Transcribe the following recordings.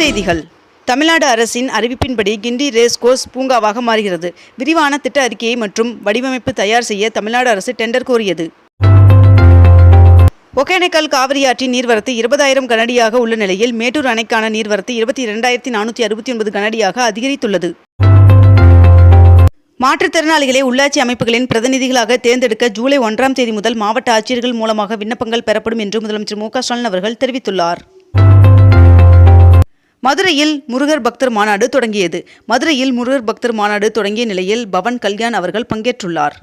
செய்திகள். தமிழ்நாடு அரசின் அறிவிப்பின்படி கிண்டி race course பூங்காவாக மாறுகிறது. விரிவான திட்ட அறிக்கையை மற்றும் வடிவமைப்பு தயார் செய்ய தமிழ்நாடு அரசு டெண்டர் கோரியது. ஒகேனக்கல் காவிரி ஆற்றின் நீர்வரத்து இருபதாயிரம் கனடியாக உள்ள நிலையில் மேட்டூர் அணைக்கான நீர்வரத்து இருபத்தி இரண்டாயிரத்தி நானூற்றி அறுபத்தி ஒன்பது கனடியாக அதிகரித்துள்ளது. மாற்றுத்திறனாளிகளை உள்ளாட்சி அமைப்புகளின் பிரதிநிதிகளாக தேர்ந்தெடுக்க ஜூலை ஒன்றாம் தேதி முதல் மாவட்ட ஆட்சியர்கள் மூலமாக விண்ணப்பங்கள் பெறப்படும் என்று முதலமைச்சர் மு க ஸ்டாலின் அவர்கள் தெரிவித்துள்ளார். மதுரையில் முருகர் பக்தர் மாநாடு தொடங்கியது. மதுரையில் முருகர் பக்தர் மாநாடு தொடங்கிய நிலையில் பவன் கல்யாண் அவர்கள் பங்கேற்றுள்ளார்.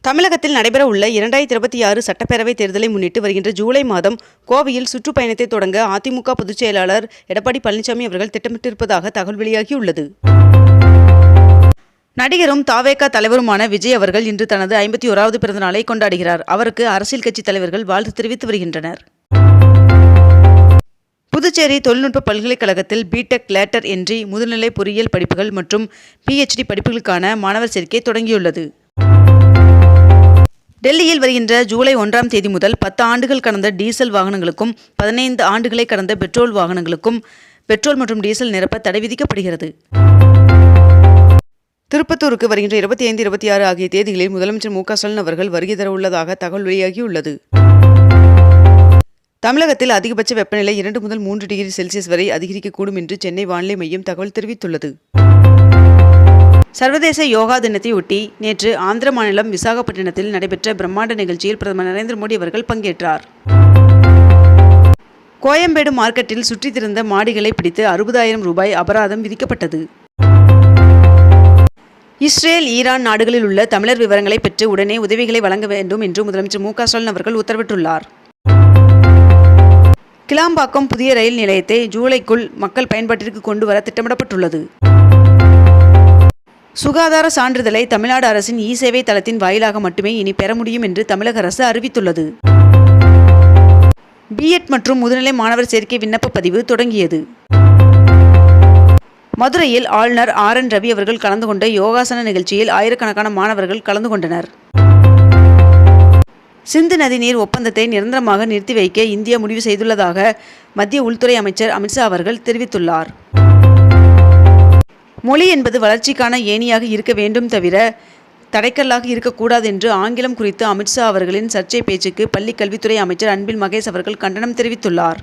தமிழகத்தில் நடைபெற உள்ள இரண்டாயிரத்தி இருபத்தி ஆறு சட்டப்பேரவைத் தேர்தலை முன்னிட்டு வருகின்ற ஜூலை மாதம் கோவையில் சுற்றுப்பயணத்தை தொடங்க அதிமுக பொதுச் செயலாளர் எடப்பாடி பழனிசாமி அவர்கள் திட்டமிட்டிருப்பதாக தகவல் வெளியாகியுள்ளது. நடிகரும் தாவேகா தலைவருமான விஜய் அவர்கள் இன்று தனது ஐம்பத்தி ஓராவது பிறந்த நாளை கொண்டாடுகிறார். அவருக்கு அரசியல் கட்சி தலைவர்கள் வாழ்த்து தெரிவித்து வருகின்றனர். புதுச்சேரி தொழில்நுட்ப பல்கலைக்கழகத்தில் பிடெக் லேட்டர் என்றி முதுநிலை பொறியியல் படிப்புகள் மற்றும் பிஹெச்டி படிப்புகளுக்கான மாணவர் சேர்க்கை தொடங்கியுள்ளது. டெல்லியில் வருகின்ற ஜூலை ஒன்றாம் தேதி முதல் பத்து ஆண்டுகள் கடந்த டீசல் வாகனங்களுக்கும் பதினைந்து ஆண்டுகளை கடந்த பெட்ரோல் வாகனங்களுக்கும் பெட்ரோல் மற்றும் டீசல் நிரப்ப தடை விதிக்கப்படுகிறது. திருப்பத்தூருக்கு வருகின்ற இருபத்தி ஐந்து இருபத்தி ஆறு ஆகிய தேதிகளில் முதலமைச்சர் மு க ஸ்டாலின் அவர்கள் வருகை தர உள்ளதாக தகவல் வெளியாகியுள்ளது. தமிழகத்தில் அதிகபட்ச வெப்பநிலை இரண்டு முதல் மூன்று டிகிரி செல்சியஸ் வரை அதிகரிக்கக்கூடும் என்று சென்னை வானிலை மையம் தகவல் தெரிவித்துள்ளது. சர்வதேச யோகா தினத்தையொட்டி நேற்று ஆந்திர மாநிலம் விசாகப்பட்டினத்தில் நடைபெற்ற பிரம்மாண்ட நிகழ்ச்சியில் பிரதமர் நரேந்திர மோடி அவர்கள் பங்கேற்றார். கோயம்பேடு மார்க்கெட்டில் சுற்றித் திரிந்த மாடிகளை பிடித்து அறுபதாயிரம் ரூபாய் அபராதம் விதிக்கப்பட்டது. இஸ்ரேல் ஈரான் நாடுகளில் உள்ள தமிழர் விவரங்களை பெற்று உடனே உதவிகளை வழங்க வேண்டும் என்று முதலமைச்சர் மு க ஸ்டாலின் அவர்கள் உத்தரவிட்டுள்ளார். கிளாம்பாக்கம் புதிய ரயில் நிலையத்தை ஜூலைக்குள் மக்கள் பயன்பாட்டிற்கு கொண்டு வர திட்டமிடப்பட்டுள்ளது. சுகாதார சான்றிதழை தமிழ்நாடு அரசின் இ சேவை தளத்தின் வாயிலாக மட்டுமே இனி பெற முடியும் என்று தமிழக அரசு அறிவித்துள்ளது. பிஎட் மற்றும் முதுநிலை மாணவர் சேர்க்கை விண்ணப்ப பதிவு தொடங்கியது. மதுரையில் ஆளுநர் ஆர். என். ரவி அவர்கள் கலந்து கொண்ட யோகாசன நிகழ்ச்சியில் ஆயிரக்கணக்கான மாணவர்கள் கலந்து கொண்டனர். சிந்து நதி நீர் ஒப்பந்தத்தை நிரந்தரமாக நிறுத்தி வைக்க இந்தியா முடிவு செய்துள்ளதாக மத்திய உள்துறை அமைச்சர் அமித்ஷா அவர்கள் தெரிவித்துள்ளார். மொழி என்பது வளர்ச்சிக்கான ஏணியாக இருக்க வேண்டும் தவிர தடைக்கல்லாக இருக்கக்கூடாது என்று ஆங்கிலம் குறித்து அமித்ஷா அவர்களின் சர்ச்சை பேச்சுக்கு பள்ளி கல்வித்துறை அமைச்சர் அன்பில் மகேஷ் அவர்கள் கண்டனம் தெரிவித்துள்ளார்.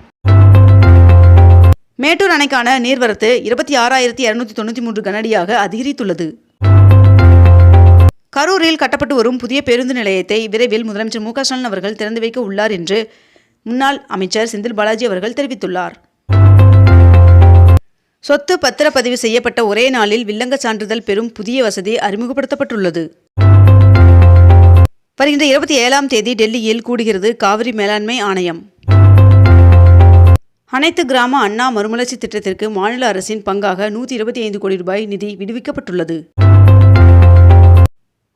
மேட்டூர் அணைக்கான நீர்வரத்து இருபத்தி ஆறாயிரத்தி இருநூத்தி தொண்ணூற்றி மூன்று கனடியாக அதிகரித்துள்ளது. கரூரில் கட்டப்பட்டு வரும் புதிய பேருந்து நிலையத்தை விரைவில் முதலமைச்சர் மு க ஸ்டாலின் அவர்கள் திறந்து வைக்க உள்ளார் என்று முன்னாள் அமைச்சர் செந்தில் பாலாஜி அவர்கள் தெரிவித்துள்ளார். சொத்து பத்திரப்பதிவு செய்யப்பட்ட ஒரே நாளில் வில்லங்க சான்றிதழ் பெறும் புதிய வசதி அறிமுகப்படுத்தப்பட்டுள்ளது. வருகின்ற இருபத்தி ஏழாம் தேதி டெல்லியில் கூடுகிறது காவிரி மேலாண்மை ஆணையம். அனைத்து கிராம அண்ணா மறுமலர்ச்சி திட்டத்திற்கு மாநில அரசின் பங்காக நூற்றி இருபத்தி ஐந்து கோடி ரூபாய் நிதி விடுவிக்கப்பட்டுள்ளது.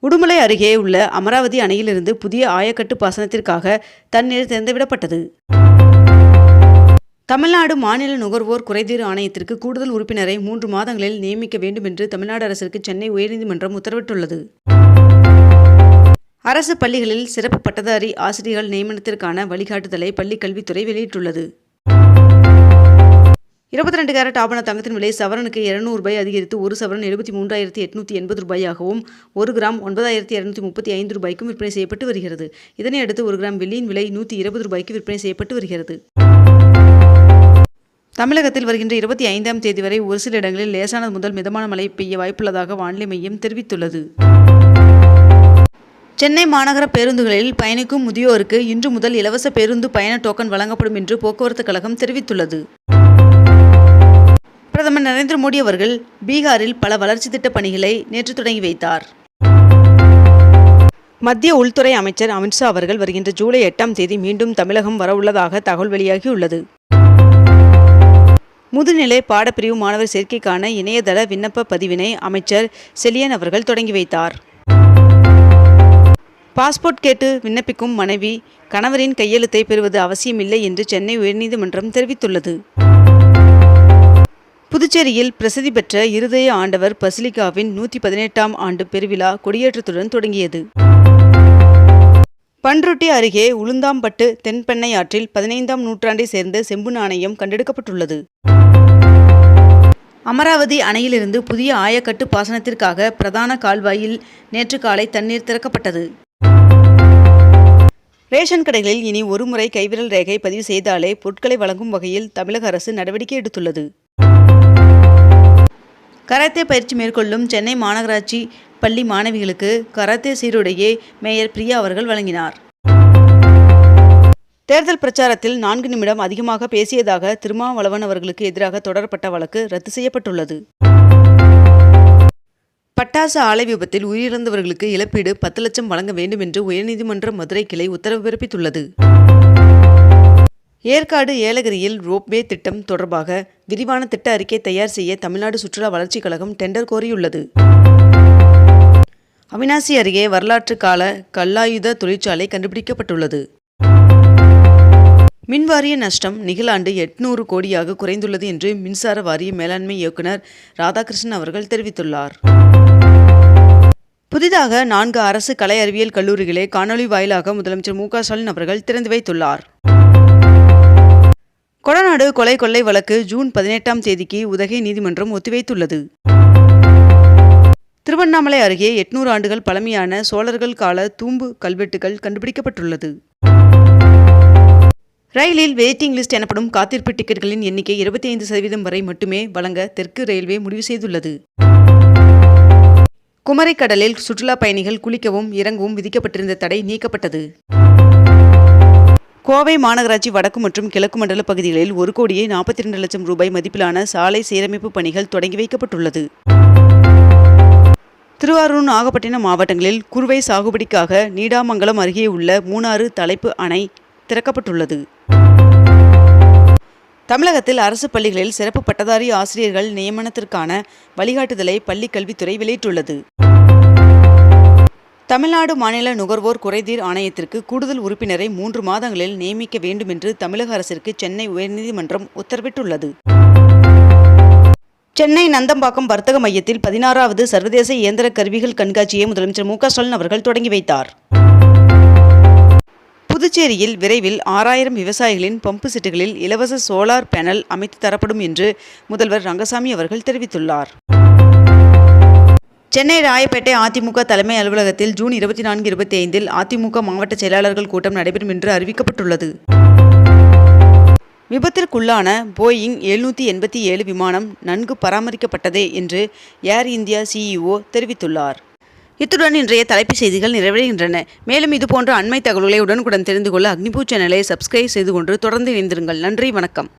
உடுமலை அருகே உள்ள அமராவதி அணையிலிருந்து புதிய ஆயக்கட்டு பாசனத்திற்காக தண்ணீர் திறந்துவிடப்பட்டது. தமிழ்நாடு மாநில நுகர்வோர் குறைதீர் ஆணையத்திற்கு கூடுதல் உறுப்பினரை மூன்று மாதங்களில் நியமிக்க வேண்டும் என்று தமிழ்நாடு அரசிற்கு சென்னை உயர்நீதிமன்றம் உத்தரவிட்டுள்ளது. அரசு பள்ளிகளில் சிறப்பு பட்டதாரி ஆசிரியர்கள் நியமனத்திற்கான வழிகாட்டுதலை பள்ளிக் கல்வித்துறை வெளியிட்டுள்ளது. இருபத்தி ரெண்டு கேரட் ஆபண தங்கத்தின் விலை சவரனுக்கு இருநூறு ரூபாய் அதிகரித்து ஒரு சவரன் எழுபத்தி மூன்றாயிரத்தி எட்நூற்றி எண்பது ரூபாயாகவும் ஒரு கிராம் ஒன்பதாயிரத்தி இரநூத்தி முப்பத்தி ஐந்து ரூபாய்க்கும் விற்பனை செய்யப்பட்டு வருகிறது. இதனை அடுத்து ஒரு கிராம் வெள்ளியின் விலை நூற்றி இருபது ரூபாய்க்கு விற்பனை செய்யப்பட்டு வருகிறது. தமிழகத்தில் வருகின்ற இருபத்தி ஐந்தாம் தேதி வரை ஒரு சில இடங்களில் லேசானது முதல் மிதமான மழை பெய்ய வாய்ப்புள்ளதாக வானிலை மையம் தெரிவித்துள்ளது. சென்னை மாநகர பேருந்துகளில் பயணிக்கும் முதியோருக்கு இன்று முதல் இலவச பேருந்து பயண டோக்கன் வழங்கப்படும் என்று போக்குவரத்து கழகம் தெரிவித்துள்ளது. பிரதமர் நரேந்திர மோடி அவர்கள் பீகாரில் பல வளர்ச்சி திட்ட பணிகளை நேற்று தொடங்கி வைத்தார். மத்திய உள்துறை அமைச்சர் அமித்ஷா அவர்கள் வருகின்ற ஜூலை எட்டாம் தேதி மீண்டும் தமிழகம் வரவுள்ளதாக தகவல் வெளியாகியுள்ளது. முதுநிலை பாடப்பிரிவு மாணவர் சேர்க்கைக்கான இணையதள விண்ணப்ப பதிவினை அமைச்சர் செலியன் அவர்கள் தொடங்கி வைத்தார். பாஸ்போர்ட் கேட்டு விண்ணப்பிக்கும் மனைவி கணவரின் கையெழுத்தை பெறுவது அவசியமில்லை என்று சென்னை உயர்நீதிமன்றம் தெரிவித்துள்ளது. புதுச்சேரியில் பிரசித்தி பெற்ற இருதய ஆண்டவர் பசிலிகாவின் நூற்றி பதினெட்டாம் ஆண்டு பெருவிழா கொடியேற்றத்துடன் தொடங்கியது. பன்ருட்டி அருகே உளுந்தாம்பட்டு தென்பெண்ணை ஆற்றில் பதினைந்தாம் நூற்றாண்டை சேர்ந்த செம்பு நாணயம் கண்டெடுக்கப்பட்டுள்ளது. அமராவதி அணையிலிருந்து புதிய ஆயக்கட்டு பாசனத்திற்காக பிரதான கால்வாயில் நேற்று காலை தண்ணீர் திறக்கப்பட்டது. ரேஷன் கடைகளில் இனி ஒருமுறை கைவிரல் ரேகை பதிவு செய்தாலே பொருட்களை வழங்கும் வகையில் தமிழக அரசு நடவடிக்கை எடுத்துள்ளது. கராத்தே பயிற்சி மேற்கொள்ளும் சென்னை மாநகராட்சி பள்ளி மாணவிகளுக்கு கராத்தே சீருடையை மேயர் பிரியா அவர்கள் வழங்கினார். தேர்தல் பிரச்சாரத்தில் நான்கு நிமிடம் அதிகமாக பேசியதாக திருமாவளவன் அவர்களுக்கு எதிராக தொடரப்பட்ட வழக்கு ரத்து செய்யப்பட்டுள்ளது. பட்டாசு ஆலை விபத்தில் உயிரிழந்தவர்களுக்கு இழப்பீடு பத்து லட்சம் வழங்க வேண்டும் என்று உயர்நீதிமன்ற மதுரை கிளை உத்தரவு பிறப்பித்துள்ளது. ஏற்காடு ஏலகிரியில் ரோப்வே திட்டம் தொடர்பாக விரிவான திட்ட அறிக்கை தயார் செய்ய தமிழ்நாடு சுற்றுலா வளர்ச்சிக் கழகம் டெண்டர் கோரியுள்ளது. அவினாசி அருகே வரலாற்று கால கல்லாயுத தொழிற்சாலை கண்டுபிடிக்கப்பட்டுள்ளது. மின்வாரிய நஷ்டம் நிகழாண்டு எட்நூறு கோடியாக குறைந்துள்ளது என்று மின்சார வாரிய மேலாண்மை இயக்குநர் ராதாகிருஷ்ணன் அவர்கள் தெரிவித்துள்ளார். புதிதாக நான்கு அரசு கலை அறிவியல் கல்லூரிகளை காணொலி வாயிலாக முதலமைச்சர் மு க ஸ்டாலின் அவர்கள் திறந்து வைத்துள்ளார். கொடநாடு கொலை கொள்ளை வழக்கு ஜூன் பதினெட்டாம் தேதிக்கு உதகை நீதிமன்றம் ஒத்திவைத்துள்ளது. திருவண்ணாமலை அருகே எட்நூறு ஆண்டுகள் பழமையான சோழர்கள் கால தூம்பு கல்வெட்டுகள் கண்டுபிடிக்கப்பட்டுள்ளது. ரயிலில் வெயிட்டிங் லிஸ்ட் எனப்படும் காத்திருப்பு டிக்கெட்டுகளின் எண்ணிக்கை இருபத்தி ஐந்து சதவீதம் வரை மட்டுமே வழங்க தெற்கு ரயில்வே முடிவு செய்துள்ளது. குமரிக்கடலில் சுற்றுலா பயணிகள் குளிக்கவும் இறங்கவும் விதிக்கப்பட்டிருந்த தடை நீக்கப்பட்டது. கோவை மாநகராட்சி வடக்கு மற்றும் கிழக்கு மண்டல பகுதிகளில் ஒரு கோடியே நாற்பத்தி ரெண்டு லட்சம் ரூபாய் மதிப்பிலான சாலை சீரமைப்பு பணிகள் தொடங்கி வைக்கப்பட்டுள்ளது. திருவாரூர் நாகப்பட்டினம் மாவட்டங்களில் குறுவை சாகுபடிக்காக நீடாமங்கலம் அருகே உள்ள மூணாறு தலைப்பு அணை திறக்கப்பட்டுள்ளது. தமிழகத்தில் அரசு பள்ளிகளில் சிறப்பு பட்டதாரி ஆசிரியர்கள் நியமனத்திற்கான வழிகாட்டுதலை பள்ளிக் கல்வித்துறை வெளியிட்டுள்ளது. தமிழ்நாடு மாநில நுகர்வோர் குறைதீர் ஆணையத்திற்கு கூடுதல் உறுப்பினரை மூன்று மாதங்களில் நியமிக்க வேண்டும் என்று தமிழக அரசிற்கு சென்னை உயர்நீதிமன்றம் உத்தரவிட்டுள்ளது. சென்னை நந்தம்பாக்கம் வர்த்தக மையத்தில் பதினாறாவது சர்வதேச இயந்திர கருவிகள் கண்காட்சியை முதலமைச்சர் மு ஸ்டாலின் அவர்கள் தொடங்கி வைத்தார். புதுச்சேரியில் விரைவில் ஆறாயிரம் விவசாயிகளின் பம்பு செட்டுகளில் இலவச சோலார் பேனல் அமைத்து தரப்படும் என்று முதல்வர் ரங்கசாமி அவர்கள் தெரிவித்துள்ளார். சென்னை ராயப்பேட்டை அதிமுக தலைமை அலுவலகத்தில் ஜூன் இருபத்தி நான்கு இருபத்தி ஐந்தில் அதிமுக மாவட்ட செயலாளர்கள் கூட்டம் நடைபெறும் என்று அறிவிக்கப்பட்டுள்ளது. விபத்திற்குள்ளான போயிங் எழுநூற்றி எண்பத்தி ஏழு விமானம் நன்கு பராமரிக்கப்பட்டதே என்று ஏர் இந்தியா சிஇஓ தெரிவித்துள்ளார். இத்துடன் இன்றைய தலைப்புச் செய்திகள் நிறைவடைகின்றன. மேலும் இதுபோன்ற அண்மை தகவல்களை உடனுக்குடன் தெரிந்து கொள்ள அக்னிபூ சேனலை சப்ஸ்கிரைப் செய்து கொண்டு தொடர்ந்து இணைந்திருங்கள். நன்றி வணக்கம்.